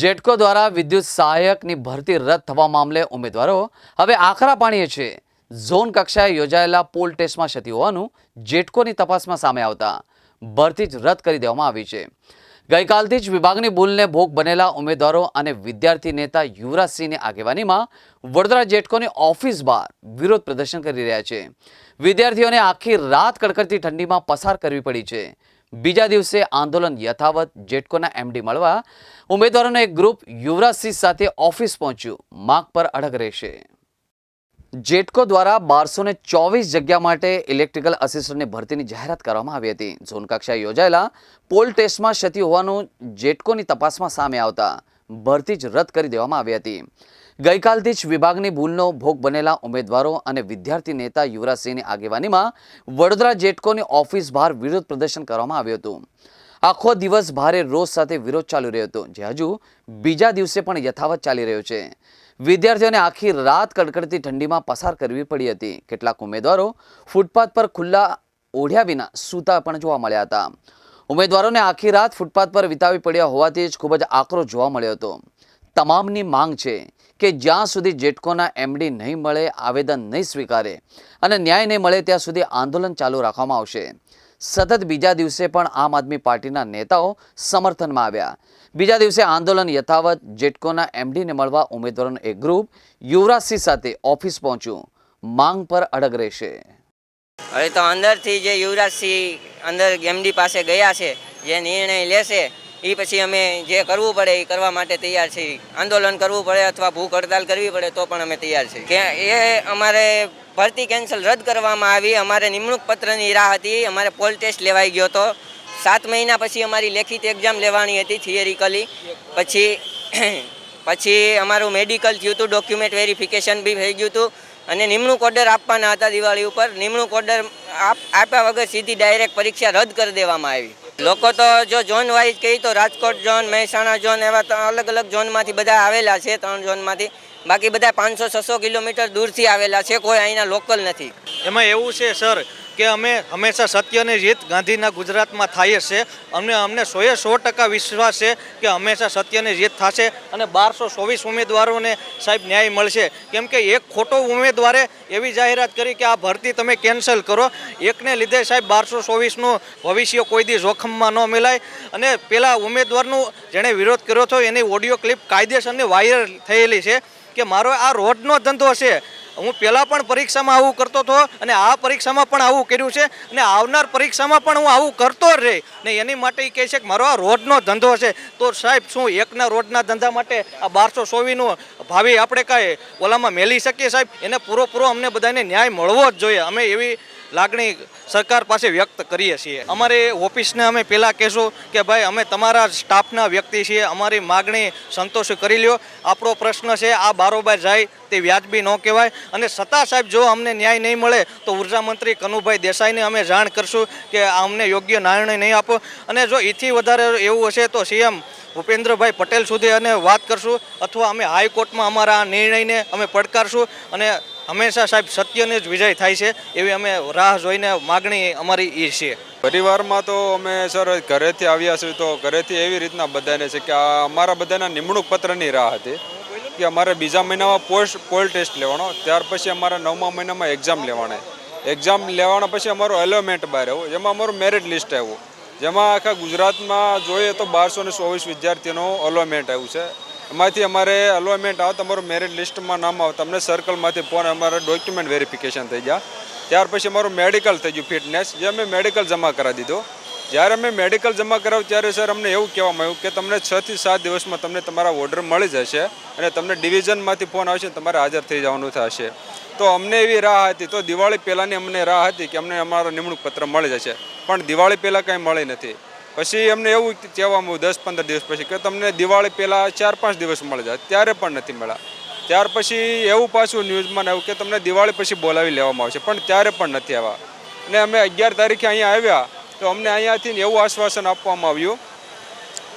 જેટકો દ્વારા વિદ્યુત સહાયકની ભરતી રદ થવા મામલે ઉમેદવારો હવે આખરા પાણીએ છે. ઝોન કક્ષાએ યોજાયેલા પોલ ટેસ્ટમાં ક્ષતિ હોવાનું જેટકોની તપાસમાં સામે આવતા ભરતી જ રદ કરી દેવામાં આવી છે. ગઈકાલથી જ વિભાગની ભૂલને ભોગ બનેલા ઉમેદવારો અને વિદ્યાર્થી નેતા યુવરાજસિંહની આગેવાનીમાં વડોદરા જેટકોની ઓફિસ બહાર વિરોધ પ્રદર્શન કરી રહ્યા છે. વિદ્યાર્થીઓને આખી રાત કડકડતી ઠંડીમાં પસાર કરવી પડી છે. બીજા દિવસે આંદોલન યથાવત જેટકોના એમડી મળવા ઉમેદવારોનું એક ગ્રુપ યુવરાજસિંહ સાથે ઓફિસ પહોંચ્યું. માગ પર અડગ રહેશે. જેટકો દ્વારા બારસો ને ચોવીસ જગ્યા માટે ઇલેક્ટ્રિકલ અસિસ્ટન્ટની ભરતીની જાહેરાત કરવામાં આવી હતી. ઝોન કક્ષાએ યોજાયેલા પોલ ટેસ્ટમાં ક્ષતિ હોવાનું જેટકોની તપાસમાં સામે આવતા ભરતી જ રદ કરી દેવામાં આવી હતી. ગઈકાલથી જ વિભાગની ભૂલનો ભોગ બનેલા ઉમેદવારો અને વિદ્યાર્થી નેતા યુવરાજસિંહની આગેવાનીમાં વડોદરા જેટકોની ઓફિસ બહાર વિરોધ પ્રદર્શન કરવામાં આવ્યું હતું. આખો દિવસ ભારે રોષ સાથે વિરોધ ચાલુ રહ્યો હતો, જે હજુ બીજા દિવસે પણ યથાવત ચાલી રહ્યો છે. વિદ્યાર્થીઓને આખી રાત કડકડતી ઠંડીમાં પસાર કરવી પડી હતી. કેટલાક ઉમેદવારો ફૂટપાથ પર ખુલ્લા ઓઢ્યા વિના સૂતા પણ જોવા મળ્યા હતા. ઉમેદવારોને આખી રાત ફૂટપાથ પર વિતાવી પડ્યા હોવાથી જ ખૂબ જ આક્રોશ જોવા મળ્યો હતો. તમામની માંગ છે. કે જ્યાં સુધી જેટકોના એમડી નહીં મળે, આવેદન નહીં સ્વીકારે અને ન્યાય નહીં મળે, ત્યાં સુધી આંદોલન ચાલુ રાખવામાં આવશે. સતત બીજા દિવસે પણ આમ આદમી પાર્ટીના નેતાઓ સમર્થનમાં આવ્યા. બીજા દિવસે આંદોલન યથાવત જેટકોના એમડીને મળવા ઉમેદવારોનું એક ગ્રુપ યુવરાજસિંહ સાથે ઓફિસ પહોંચ્યું. માંગ પર અડગ રહેશે. હવે તો અંદરથી જે યુવરાજસિંહ અંદર એમડી પાસે ગયા છે, જે નિર્ણય લેશે એ પછી અમે જે કરવું પડે એ કરવા માટે તૈયાર છીએ. આંદોલન કરવું પડે અથવા ભૂખ હડતાલ કરવી પડે તો પણ અમે તૈયાર છીએ. કે એ અમારે ભરતી કેન્સલ રદ કરવામાં આવી. અમારે નિમણૂક પત્રની રાહ હતી. અમારે પોલ ટેસ્ટ લેવાઈ ગયો હતો. સાત મહિના પછી અમારી લેખિત એક્ઝામ લેવાની હતી થિયરિકલી પછી પછી અમારું મેડિકલ થયું હતું. ડોક્યુમેન્ટ વેરિફિકેશન બી થઈ ગયું હતું. અને નિમણૂક ઓર્ડર આપવાના હતા દિવાળી ઉપર. નિમણૂક ઓર્ડર આપ્યા વગર સીધી ડાયરેક્ટ પરીક્ષા રદ કરી દેવામાં આવી. લોકો તો જો ઝોન વાઇઝ કહી તો રાજકોટ ઝોન, મહેસાણા ઝોન એવા અલગ અલગ ઝોનમાંથી બધા આવેલા છે, ત્રણ ઝોનમાંથી. બાકી બધા પાંચસો, છસો કિલોમીટર દૂરથી આવેલા છે, કોઈ અહીંના લોકલ નથી. એમાં એવું છે, સર કે અમે હંમેશા સત્યની જીત ગાંધીના ગુજરાતમાં થાય છે. અમને અમને સોએ સો ટકા વિશ્વાસ છે કે હંમેશા સત્યની જીત થશે અને બારસો ચોવીસ ઉમેદવારોને સાહેબ ન્યાય મળશે. કેમ કે એક ખોટો ઉમેદવારે એવી જાહેરાત કરી કે આ ભરતી તમે કેન્સલ કરો. એકને લીધે સાહેબ બારસો ચોવીસનું ભવિષ્ય કોઈ દી જોખમમાં ન મિલાય. અને પેલા ઉમેદવારનું જેણે વિરોધ કર્યો હતો એની ઓડિયો ક્લિપ કાયદેસરની વાયરલ થયેલી છે કે મારો આ રોડનો ધંધો છે. હું પહેલાં પણ પરીક્ષામાં આવું કરતો હતો અને આ પરીક્ષામાં પણ આવું કર્યું છે અને આવનાર પરીક્ષામાં પણ હું આવું કરતો જ રહી. ને એની માટે એ કહે છે કે મારો આ રોડનો ધંધો છે. તો સાહેબ, શું એકના રોડના ધંધા માટે આ બારસો સોવીનું ભાવિ આપણે કાંઈ ઓલામાં મેલી શકીએ સાહેબ? એને પૂરો પૂરો અમને બધાને ન્યાય મળવો જ જોઈએ. અમે એવી લાગણી સરકાર પાસે વ્યક્ત કરીએ છીએ. અમારે ઓફિસને અમે પહેલાં કહેશું કે ભાઈ, અમે તમારા સ્ટાફના વ્યક્તિ છીએ, અમારી માગણી સંતોષ કરી લ્યો. આપણો પ્રશ્ન છે, આ બારોબાર જાય તે વ્યાજબી ન કહેવાય. અને સત્તા સાહેબ, જો અમને ન્યાય નહીં મળે, તો ઊર્જા મંત્રી કનુભાઈ દેસાઈને અમે જાણ કરશું કે અમને યોગ્ય નિર્ણય નહીં આપો. અને જો એથી વધારે એવું હશે, તો સીએમ ભૂપેન્દ્રભાઈ પટેલ સુધી અને વાત કરશું. અથવા અમે હાઈકોર્ટમાં અમારા આ નિર્ણયને અમે પડકારશું. અને હંમેશા સાહેબ સત્યને જ વિજય થાય છે, એવી અમે રાહ જોઈને માગણી અમારી એ છે. પરિવારમાં તો અમે સર ઘરેથી આવ્યા છીએ, તો ઘરેથી એવી રીતના બધાને છે કે અમારા બધાના નિમણૂક પત્રની રાહ હતી, કે અમારે બીજા મહિનામાં પોસ્ટ પોલ ટેસ્ટ લેવાનો, ત્યાર પછી અમારા નવમા મહિનામાં એક્ઝામ લેવાના. એક્ઝામ લેવાના પછી અમારું એલોમેન્ટ બહાર આવ્યું, જેમાં અમારું મેરિટ લિસ્ટ આવ્યું. જેમાં આખા ગુજરાતમાં જોઈએ તો બારસો ને ચોવીસ વિદ્યાર્થીઓનું અલોમેન્ટ આવ્યું છે. એમાંથી અમારે અલોમેન્ટ આવે, તમારું મેરિટ લિસ્ટમાં નામ આવે. તમને સર્કલમાંથી ફોન અમારે ડોક્યુમેન્ટ વેરિફિકેશન થઈ ગયા. ત્યાર પછી અમારું મેડિકલ થઈ ગયું ફિટનેસ જે અમે મેડિકલ જમા કરાવી દીધો. જ્યારે અમે મેડિકલ જમા કરાવ્યું, ત્યારે સર અમને એવું કહેવામાં આવ્યું કે તમને છ થી સાત દિવસમાં તમને તમારા ઓર્ડર મળી જશે અને તમને ડિવિઝનમાંથી ફોન આવશે તમારે હાજર થઈ જવાનું થશે. તો અમને એવી રાહ હતી. તો દિવાળી પહેલાંની અમને રાહ હતી કે અમને અમારો નિમણૂક પત્ર મળી જશે. પણ દિવાળી પહેલાં કંઈ મળી નથી. પછી અમને એવું કહેવામાં દસ પંદર દિવસ પછી. કે તમને દિવાળી પહેલાં ચાર પાંચ દિવસ મળી જાય, ત્યારે પણ નથી મળ્યા. ત્યાર પછી એવું પાછું ન્યૂઝમાં આવ્યું કે તમને દિવાળી પછી બોલાવી લેવામાં આવશે, પણ ત્યારે પણ નથી આવ્યા. અને અમે અગિયાર તારીખે અહીંયા આવ્યા, તો અમને અહીંયાથી એવું આશ્વાસન આપવામાં આવ્યું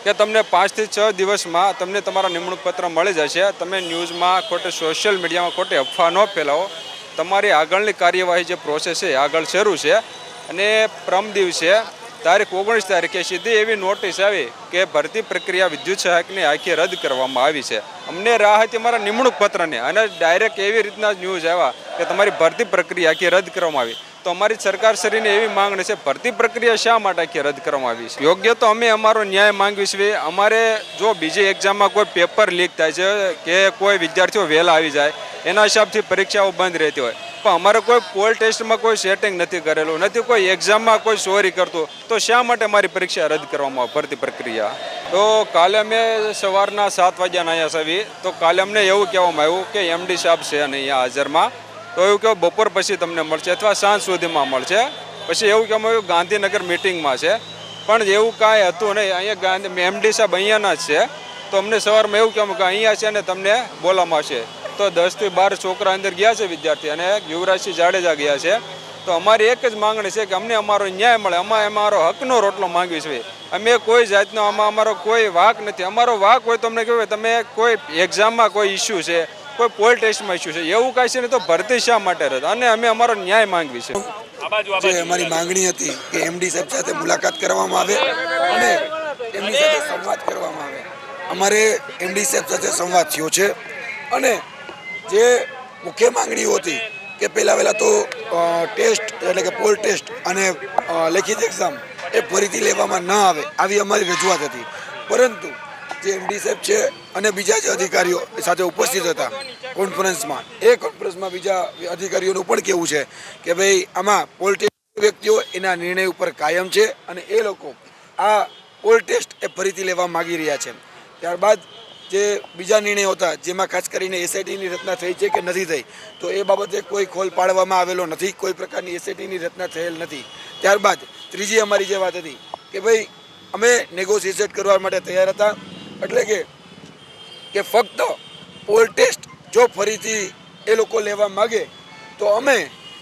કે તમને પાંચથી છ દિવસમાં તમને તમારા નિમણૂક પત્ર મળી જશે. તમે ન્યૂઝમાં ખોટે સોશિયલ મીડિયામાં ખોટે અફવા ન ફેલાવો. તમારી આગળની કાર્યવાહી જે પ્રોસેસ છે આગળ શરૂ છે. અને પ્રમ દિવસે તારીખ ઓગણીસ તારીખે સીધી એવી નોટિસ આવી કે ભરતી પ્રક્રિયા વિદ્યુત સહાયકની આખી રદ કરવામાં આવી છે. અમને રાહ હતી અમારા નિમણૂક પત્રની અને ડાયરેક્ટ એવી રીતના ન્યૂઝ આવ્યા કે તમારી ભરતી પ્રક્રિયા આખી રદ કરવામાં આવી. તો અમારી સરકાર શ્રીની એવી માંગણી છે, ભરતી પ્રક્રિયા શા માટે આખી રદ કરવામાં આવી છે? યોગ્ય તો અમે અમારો ન્યાય માંગીએ છીએ. અમારે જો બીજી એક્ઝામમાં કોઈ પેપર લીક થાય છે કે કોઈ વિદ્યાર્થીઓ વહેલા આવી જાય, એના હિસાબથી પરીક્ષાઓ બંધ રહેતી હોય. પણ અમારે કોઈ પોલ ટેસ્ટમાં કોઈ સેટિંગ નથી કરેલું, નથી કોઈ એક્ઝામમાં કોઈ ચોરી કરતું. તો શા માટે મારી પરીક્ષા રદ કરવામાં ભરતી પ્રક્રિયા? તો કાલે અમે સવારના સાત વાગ્યાના અહીંયા સાવી તો કાલે અમને એવું કહેવામાં આવ્યું કે એમડી સાહેબ છે નહીં અહીંયા હાજરમાં. તો એવું કે બપોર પછી તમને મળશે અથવા સાંજ સુધીમાં મળશે. પછી એવું કહેવામાં આવ્યું, ગાંધીનગર મિટિંગમાં છે. પણ એવું કાંઈ હતું નહીં. અહીંયા ગાંધી એમડી સાહેબ અહીંયાના જ છે. તો અમને સવારમાં એવું કહેવામાં કે અહીંયા છે ને તમને બોલાવવામાં આવશે. તો દસથી બાર છોકરા અંદર ગયા છે વિદ્યાર્થી અને યુવરાજસિંહ જાડેજા ગયા છે. તો અમારી એક જ માંગણી છે કે અમને અમારો ન્યાય મળે. અમે અમારો હકનો રોટલો માંગવી છે અમે કોઈ જાતનો આમાં અમારો કોઈ વાક નથી. અમારો વાક હોય તો અમને કહેવાય તમે કોઈ એક્ઝામમાં કોઈ ઇસ્યુ છે, કોઈ પોલ ટેસ્ટમાં ઇસ્યુ છે, એવું કાંઈ છે ને તો ભરતી શા માટે રદ? અને અમે અમારો ન્યાય માંગવી છે જે અમારી માંગણી હતી કે એમડી સાહેબ સાથે મુલાકાત કરવામાં આવે અને એમની સાથે સંવાદ કરવામાં આવે. અમારે એમડી સાહેબ સાથે સંવાદ થયો છે અને જે મુખ્ય માંગણીઓ હતી કે પહેલાં વહેલાં તો ટેસ્ટ એટલે કે પોલ ટેસ્ટ અને લેખિત એક્ઝામ એ ફરીથી લેવામાં ન આવે આવી અમારી રજૂઆત હતી. પરંતુ જે એમડી સાહેબ છે અને બીજા જે અધિકારીઓ સાથે ઉપસ્થિત હતા કોન્ફરન્સમાં એ કોન્ફરન્સમાં બીજા અધિકારીઓનું પણ કેવું છે કે ભાઈ, આમાં પોલ ટેસ્ટ વ્યક્તિઓ એના નિર્ણય ઉપર કાયમ છે અને એ લોકો આ પોલ ટેસ્ટ એ ફરીથી લેવા માગી રહ્યા છે. ત્યારબાદ જે બીજા નિર્ણયો હતા, જેમાં ખાસ કરીને એસઆઈટીની રચના થઈ છે કે નથી થઈ, તો એ બાબતે કોઈ ખોલ પાડવામાં આવેલો નથી, કોઈ પ્રકારની એસઆઈટીની રચના થયેલ નથી. ત્યારબાદ ત્રીજી અમારી જે વાત હતી કે ભાઈ, અમે નેગોશિએટ કરવા માટે તૈયાર હતા, એટલે કે કે ફક્ત પોલ ટેસ્ટ જો ફરીથી એ લોકો લેવા માગે, તો અમે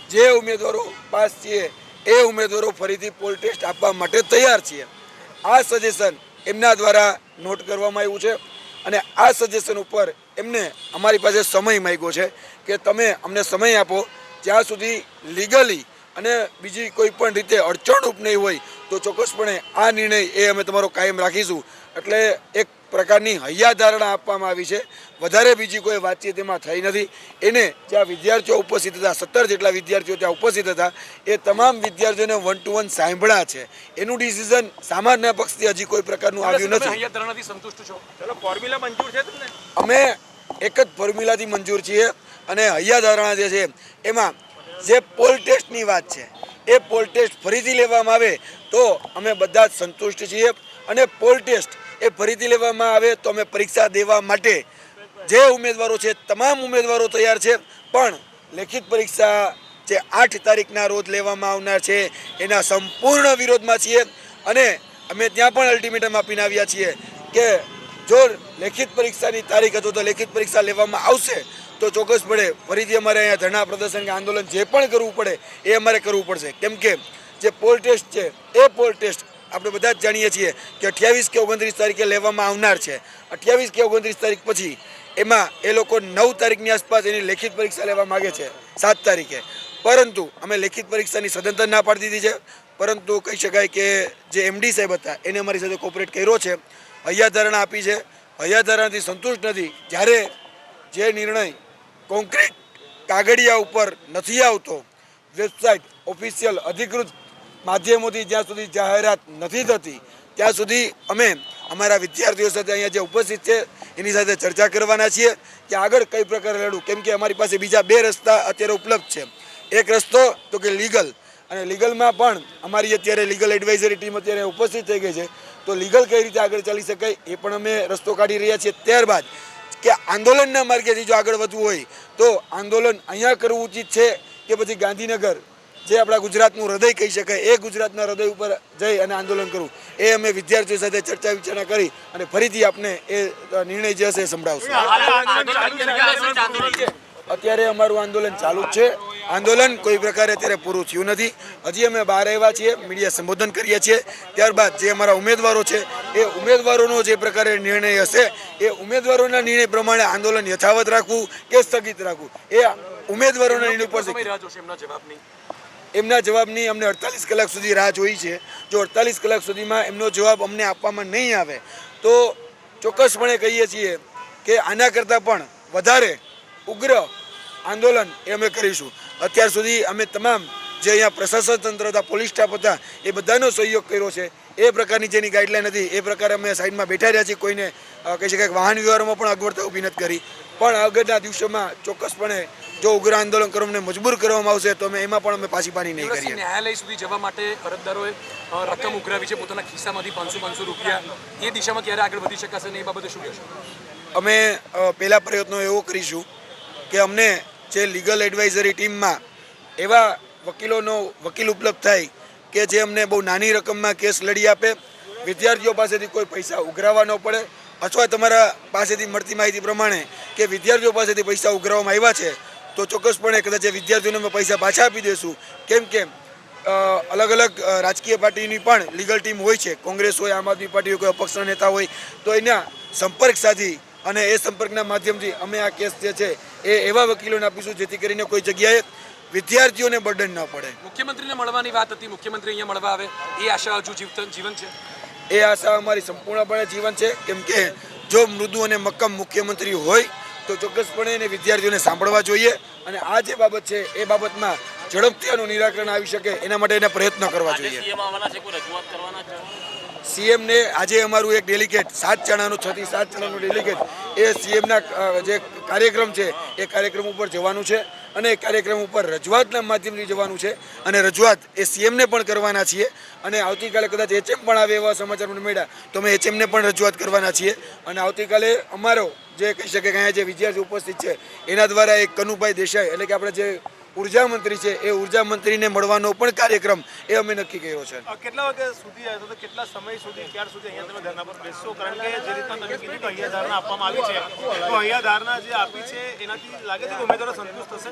જે ઉમેદવારો પાસ છીએ, એ ઉમેદવારો ફરીથી પોલ ટેસ્ટ આપવા માટે તૈયાર છીએ. આ સજેશન એમના દ્વારા નોટ કરવામાં આવ્યું છે. અને આ સજેશન ઉપર એમને અમારી પાસે સમય માગ્યો છે કે તમે અમને સમય આપો. જ્યાં સુધી લીગલી અને બીજી કોઈ પણ રીતે અડચણરૂપ નહીં હોય તો ચોક્કસપણે આ નિર્ણય એ અમે તમારો કાયમ રાખીશું. એટલે એક પ્રકારની હૈયાધારણા આપવામાં આવી છે. વધારે બીજી કોઈ વાતચીત એમાં થઈ નથી. એને જ્યાં વિદ્યાર્થીઓ ઉપસ્થિત હતા સત્તર જેટલા વિદ્યાર્થીઓ ત્યાં ઉપસ્થિત હતા એ તમામ વિદ્યાર્થીઓને વન ટુ વન સાંભળ્યા છે. એનું ડિસિઝન સામાન્ય પક્ષથી હજી કોઈ પ્રકારનું આવ્યું નથી. અમે એક જ ફોર્મ્યુલાથી મંજૂર છીએ અને હૈયાધારણા જે છે એમાં જે પોલ ટેસ્ટની વાત છે એ પોલ ટેસ્ટ ફરીથી લેવામાં આવે તો અમે બધા જ સંતુષ્ટ છીએ. અને પોલ ટેસ્ટ એ ફરીથી લેવામાં આવે તો અમે પરીક્ષા દેવા માટે જે ઉમેદવારો છે, તમામ ઉમેદવારો તૈયાર છે. પણ લેખિત પરીક્ષા જે આઠ તારીખના રોજ લેવામાં આવનાર છે, એના સંપૂર્ણ વિરોધમાં છીએ અને અમે ત્યાં પણ અલ્ટિમેટમ આપીને આવ્યા છીએ કે જો લેખિત પરીક્ષાની તારીખ હતો તો લેખિત પરીક્ષા લેવામાં આવશે, તો ચોક્કસપણે ફરીથી અમારે અહીંયા ધરણા પ્રદર્શન કે આંદોલન જે પણ કરવું પડે એ અમારે કરવું પડશે. કેમ કે જે પોલ ટેસ્ટ છે, એ પોલ ટેસ્ટ આપણે બધા જ જાણીએ છીએ કે અઠ્યાવીસ કે ઓગણત્રીસ તારીખે લેવામાં આવનાર છે. અઠ્યાવીસ કે ઓગણત્રીસ તારીખ પછી એમાં એ લોકો નવ તારીખની આસપાસ એની લેખિત પરીક્ષા લેવા માગે છે, સાત તારીખે. પરંતુ અમે લેખિત પરીક્ષાની સદંતર ના પાડી દીધી છે. પરંતુ કહી શકાય કે જે એમડી સાહેબ હતા, એને અમારી સાથે કોપરેટ કર્યો છે. હૈયાધારણા આપી છે. હૈયાધારણાથી સંતુષ્ટ નથી. જ્યારે જે નિર્ણય કોન્ક્રીટ કાગળિયા ઉપર નથી આવતો વેબસાઇટ ઓફિશિયલ અધિકૃત માધ્યમોથી જ્યાં સુધી જાહેરાત નથી થતી, ત્યાં સુધી અમે અમારા વિદ્યાર્થીઓ સાથે અહીંયા જે ઉપસ્થિત છે, એની સાથે ચર્ચા કરવાના છીએ કે આગળ કઈ પ્રકારે લડવું. કેમ કે અમારી પાસે બીજા બે રસ્તા અત્યારે ઉપલબ્ધ છે. એક રસ્તો તો કે લીગલ. અને લીગલમાં પણ અમારી અત્યારે લીગલ એડવાઇઝરી ટીમ અત્યારે ઉપસ્થિત થઈ ગઈ છે. તો લીગલ કઈ રીતે આગળ ચાલી શકાય એ પણ અમે રસ્તો કાઢી રહ્યા છીએ. ત્યારબાદ કે આંદોલનના માર્ગેથી જો આગળ વધવું હોય, તો આંદોલન અહીંયા કરવું ઉચિત છે કે પછી ગાંધીનગર જે આપણા ગુજરાતનું હૃદય કહી શકાય એ ગુજરાતના હૃદય ઉપર જઈ અને આંદોલન કરવું. એ અમે વિદ્યાર્થીઓ સાથે ચર્ચા વિચારણા કરી અને ફરીથી આપને એ નિર્ણય જે હશે એ સંભળાવશું. અત્યારે અમારું આંદોલન ચાલુ જ છે. આંદોલન કોઈ પ્રકારે અત્યારે પૂરું થયું નથી. હજી અમે બહાર આવ્યા છીએ મીડિયા સંબોધન કરીએ છીએ. ત્યારબાદ જે અમારા ઉમેદવારો છે એ ઉમેદવારોનો જે પ્રકારે નિર્ણય હશે એ ઉમેદવારોના નિર્ણય પ્રમાણે આંદોલન યથાવત રાખવું કે સ્થગિત રાખવું એ ઉમેદવારોના નિર્ણય ઉપર છે. એમના જવાબની અમને અડતાલીસ કલાક સુધી રાહ જોઈ છે. જો અડતાલીસ કલાક સુધીમાં એમનો જવાબ અમને આપવામાં નહીં આવે, તો ચોક્કસપણે કહીએ છીએ કે આના કરતાં પણ વધારે ઉગ્ર આંદોલન એ અમે કરીશું. અત્યાર સુધી અમે તમામ જે અહીંયા પ્રશાસન તંત્ર હતા, પોલીસ સ્ટાફ હતા, એ બધાનો સહયોગ કર્યો છે. એ પ્રકારની જેની ગાઈડલાઈન હતી, એ પ્રકારે અમે સાઈડમાં બેઠા રહ્યા છીએ. કોઈને કહી શકાય વાહન વ્યવહારમાં પણ અગવડતા ઊભી નથી કરી. પણ આગળના દિવસોમાં ચોક્કસપણે જો ઉગ્ર આંદોલન કરવામાં મજબૂર કરવામાં આવશે તો અમે એમાં પણ અમે પાછી પાણી નહીં કરીએ. ન્યાયાલય સુધી જવા માટે અરજદારોએ રકમ ઉઘરાવી છે પોતાના ખિસ્સામાંથી પાંચસો પાંચસો રૂપિયા. એ દિશામાં ક્યારે આગળ વધી શકાશે ને એ બાબતે શું કહેશો? અમે પહેલા પ્રયત્નો એવો કરીશું કે અમને જે લીગલ એડવાઇઝરી ટીમમાં એવા વકીલોનો વકીલ ઉપલબ્ધ થાય કે જે અમને બહુ નાની રકમમાં કેસ લડી આપે વિદ્યાર્થીઓ પાસેથી કોઈ પૈસા ઉઘરાવવા ન પડે અથવા તમારા પાસેથી મળતી માહિતી પ્રમાણે કે વિદ્યાર્થીઓ પાસેથી પૈસા ઉઘરાવવામાં આવ્યા છે તો ચોક્કસપણે કદાચ એ વિદ્યાર્થીઓને અમે પૈસા પાછા આપી દઈશું કેમ કે અલગ અલગ રાજકીય પાર્ટીની પણ લીગલ ટીમ હોય છે. કોંગ્રેસ હોય આમ આદમી પાર્ટી હોય કોઈ અપક્ષના નેતા હોય તો એના સંપર્ક સાધી અને એ સંપર્કના માધ્યમથી અમે આ કેસ જે છે એ એવા વકીલોને આપીશું જેથી કરીને કોઈ જગ્યાએ વિદ્યાર્થીઓને બર્ડન ન પડે. મુખ્યમંત્રીને મળવાની વાત હતી. મુખ્યમંત્રી અહીંયા મળવા આવે. એ આશા હજુ જીવન જીવન છે? એ આશા અમારી સંપૂર્ણપણે જીવન છે. કેમ કે જો મૃદુ અને મક્કમ મુખ્યમંત્રી હોય તો ચોક્કસપણે એને વિદ્યાર્થીઓને સાંભળવા જોઈએ અને આ જે બાબત છે એ બાબતમાં ઝડપથી આનું નિરાકરણ આવી શકે એના માટે એને પ્રયત્ન કરવા જોઈએ. સીએમને આજે અમારું એક ડેલિગેટ સાત જણાનું છ થી સાત જણાનું ડેલિગેટ એ સીએમના જે કાર્યક્રમ છે એ કાર્યક્રમ ઉપર જવાનું છે અને એ કાર્યક્રમ ઉપર રજૂઆતના માધ્યમથી જવાનું છે અને રજૂઆત એ સીએમને પણ કરવાના છીએ અને આવતીકાલે કદાચ એચએમ પણ આવે એવા સમાચાર મને મળ્યા તો અમે એચએમને પણ રજૂઆત કરવાના છીએ અને આવતીકાલે અમારો જે કહી શકે કે અહીંયા જે વિદ્યાર્થી ઉપસ્થિત છે એના દ્વારા એક કનુભાઈ દેસાઈ એટલે કે આપણે જે ઊર્જા મંત્રી છે એ ઊર્જા મંત્રીને મળવાનો પણ કાર્યક્રમ એ અમે નક્કી કર્યો છે. કેટલા વાગે સુધી આવ્યો તો કેટલા સમય સુધી ક્યાર સુધી અહીંયા તમે ધરના પર બેસશો કારણ કે જે રીતના તમે કીધું કે અહીંયા ધારણા આપવામાં આવી છે તો અહીંયા ધારણા જે આપી છે એનાથી લાગે છે કે ઉમેદવારો સંતુષ્ટ થશે?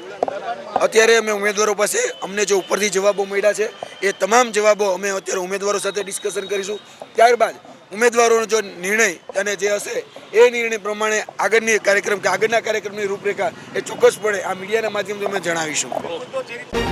અત્યારે અમે ઉમેદવારો પાસે અમને જે ઉપરથી જવાબો મળ્યા છે એ તમામ જવાબો અમે અત્યારે ઉમેદવારો સાથે ડિસ્કશન કરીશું. ત્યારબાદ ઉમેદવારોનો જો નિર્ણય અને જે હશે એ નિર્ણય પ્રમાણે આગળની કાર્યક્રમ કે આગળના કાર્યક્રમની રૂપરેખા એ ચોક્કસપણે આ મીડિયાના માધ્યમથી અમે જણાવીશું.